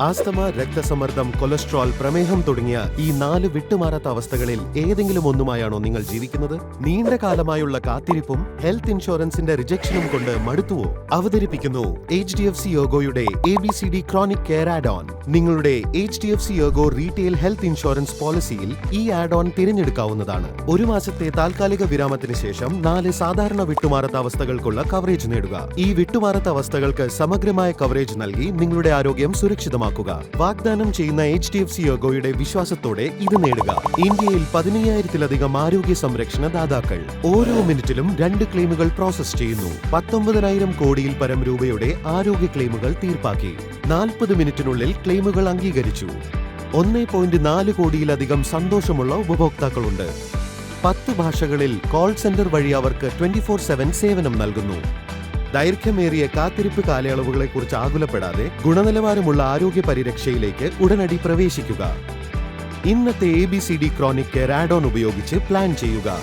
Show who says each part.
Speaker 1: Asthma രക്തസമ്മർദ്ദം cholesterol പ്രമേഹം തുടങ്ങിയ ഈ നാല് വിട്ടുമാറാത്ത അവസ്ഥകളിൽ ഏതെങ്കിലും ഒന്നുമായാണോ നിങ്ങൾ ജീവിക്കുന്നത്? നീണ്ട കാലമായുള്ള കാത്തിരിപ്പും ഹെൽത്ത് ഇൻഷുറൻസിന്റെ റിജക്ഷനും കൊണ്ട് മടുത്തുവോ? അവതരിപ്പിക്കുന്നു H D F C യോഗോയുടെ A B C D chronic care add on നിങ്ങളുടെ H D F C Ergo retail health insurance പോളിസിയിൽ ഈ ആഡ് ഓൺ തിരഞ്ഞെടുക്കാവുന്നതാണ്. ഒരു മാസത്തെ താൽക്കാലിക വിരാമത്തിന് ശേഷം നാല് സാധാരണ വിട്ടുമാറാത്ത അവസ്ഥകൾക്കുള്ള കവറേജ് നേടുക. ഈ വിട്ടുമാറാത്ത അവസ്ഥകൾക്ക് സമഗ്രമായ കവറേജ് നൽകി നിങ്ങളുടെ ആരോഗ്യം സുരക്ഷിതമാക്കുക വാഗ്ദാനം ചെയ്യുന്ന എച്ച് ഡി എഫ് സി യോഗോയുടെ വിശ്വാസത്തോടെ ഇത് നേടുക. ഇന്ത്യയിൽ പതിനയ്യായിരത്തിലധികം ആരോഗ്യ സംരക്ഷണ ദാതാക്കൾ. ഓരോ മിനിറ്റിലും രണ്ട് ക്ലെയിമുകൾ പ്രോസസ് ചെയ്യുന്നു. പത്തൊമ്പതിനായിരം കോടിയിൽ പരം രൂപയുടെ ആരോഗ്യ ക്ലെയിമുകൾ തീർപ്പാക്കി. നാൽപ്പത് മിനിറ്റിനുള്ളിൽ ക്ലെയിമുകൾ അംഗീകരിച്ചു. ഒന്നേ പോയിന്റ് നാല് കോടിയിലധികം സന്തോഷമുള്ള ഉപഭോക്താക്കളുണ്ട്. പത്ത് ഭാഷകളിൽ കോൾ സെന്റർ വഴി അവർക്ക് ട്വന്റി ഫോർ സെവൻ സേവനം നൽകുന്നു. ദൈർഘ്യമേറിയ കാത്തിരിപ്പ് കാലയളവുകളെക്കുറിച്ച് ആകുലപ്പെടാതെ ഗുണനിലവാരമുള്ള ആരോഗ്യ പരിരക്ഷയിലേക്ക് ഉടനടി പ്രവേശിക്കുക. ഇന്നത്തെ A B C D chronic care ഉപയോഗിച്ച് പ്ലാൻ ചെയ്യുക.